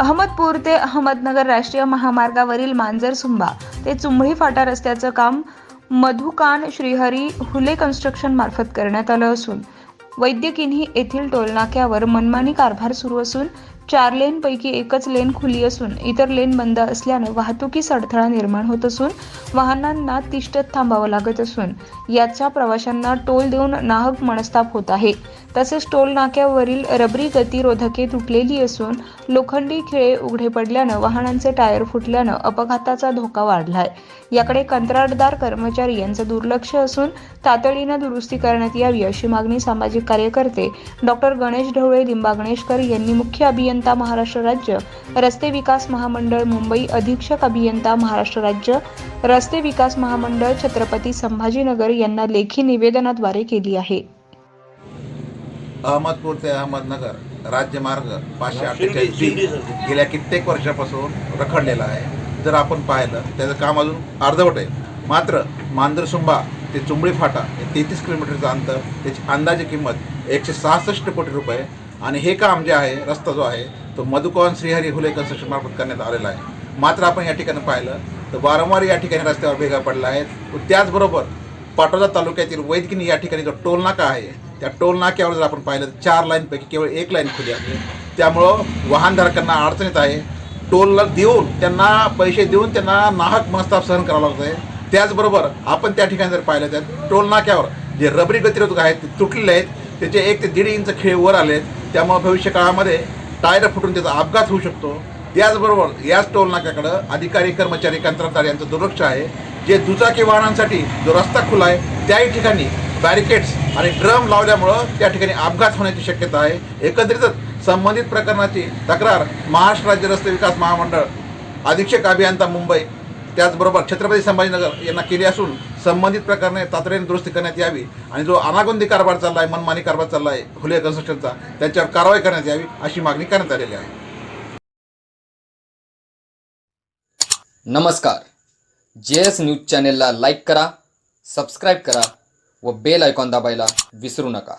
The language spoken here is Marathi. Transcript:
अहमदपूर ते अहमदनगर राष्ट्रीय महामार्गावरील मांजर सुंबा ते चुंबळी फाटा रस्त्याचं काम मधुकान श्रीहरी हुले कन्स्ट्रक्शन मार्फत करण्यात आलं असून वैद्यकिनी येथील टोलनाक्यावर मनमानी कारभार सुरू असून चार लेनपैकी एकच लेन खुली असून इतर लेन बंद असल्यानं वाहतुकीस अडथळा निर्माण होत असून वाहनांना तिष्ठत थांबावं लागत असून याचा प्रवाशांना टोल देऊन नाहक मनस्ताप होत आहे. तसेच टोल नाक्यावरील रबरी गतिरोधके तुटलेली असून लोखंडी खिळे उघडे पडल्यानं वाहनांचे टायर फुटल्यानं अपघाताचा धोका वाढलाय. याकडे कंत्राटदार कर्मचारी यांचं दुर्लक्ष असून तातडीनं दुरुस्ती करण्यात यावी अशी मागणी सामाजिक कार्यकर्ते डॉक्टर गणेश ढवळे लिंबा गणेशकर यांनी मुख्य अभियंता महाराष्ट्र राज्य रस्ते विकास महामंडळ मुंबई अधीक्षक अभियंता महाराष्ट्र राज्य रस्ते विकास महामंडळ छत्रपती संभाजीनगर यांना लेखी निवेदनाद्वारे केली आहे. अहमदपूर ते अहमदनगर राज्यमार्ग पाचशे अठ्ठेचाळीस बी गेल्या कित्येक वर्षापासून रखडलेला आहे. जर आपण पाहिलं त्याचं काम अजून अर्धवट आहे. मात्र मांजरसुंबा ते चुंबळी फाटा हे तेहतीस किलोमीटरचं अंतर त्याची अंदाजे किंमत एकशे सहासष्ट कोटी रुपये आणि हे काम जे आहे रस्ता जो आहे तो मधुकवन श्रीहरी हुले कन्स्ट्रक्शन मार्फत करण्यात आलेला आहे. मात्र आपण या ठिकाणी पाहिलं तर वारंवार या ठिकाणी रस्त्यावर भेगा पडला आहे. त्याचबरोबर पाटोदा तालुक्यातील वैदकिनी या ठिकाणी जो टोल नाका आहे त्या टोल नाक्यावर जर आपण पाहिलं तर चार लाईनपैकी केवळ एक लाईन खुली आहे. त्यामुळं वाहनधारकांना अडचणीत आहे. टोलला देऊन त्यांना पैसे देऊन त्यांना नाहक मनस्ताप सहन करावा लागत आहे त्याचबरोबर आपण त्या ठिकाणी जर पाहिलं तर टोल नाक्यावर जे रबरी गतिरोधक आहेत ते तुटलेले आहेत. त्याचे एक ते दीड इंच खेळ वर आले आहेत त्यामुळे भविष्य काळामध्ये टायर फुटून त्याचा अपघात होऊ शकतो. त्याचबरोबर याच टोल नाक्याकडं अधिकारी कर्मचारी कंत्राटदार यांचं दुर्लक्ष आहे. जे दुचाकी वाहनांसाठी जो रस्ता खुला आहे त्याही ठिकाणी बॅरिकेड्स आणि ड्रम लावल्यामुळं त्या ठिकाणी अपघात होण्याची शक्यता आहे. एकंदरीतच संबंधित प्रकरणाची तक्रार महाराष्ट्र राज्य रस्ते विकास महामंडळ अधीक्षक अभियंता मुंबई त्याचबरोबर छत्रपती संभाजीनगर यांना केली असून संबंधित प्रकरणे तातडीने दुरुस्ती करण्यात यावी आणि जो अनागोंदी कारभार चालला आहे मनमानी कारभार चालला आहे हुले कन्स्ट्रक्शनचा त्याच्यावर कारवाई करण्यात यावी अशी मागणी करण्यात आलेली आहे. नमस्कार. जे एस न्यूज चॅनेलला लाईक करा सबस्क्राईब करा व बेल आयकॉन दाबायला विसरू नका.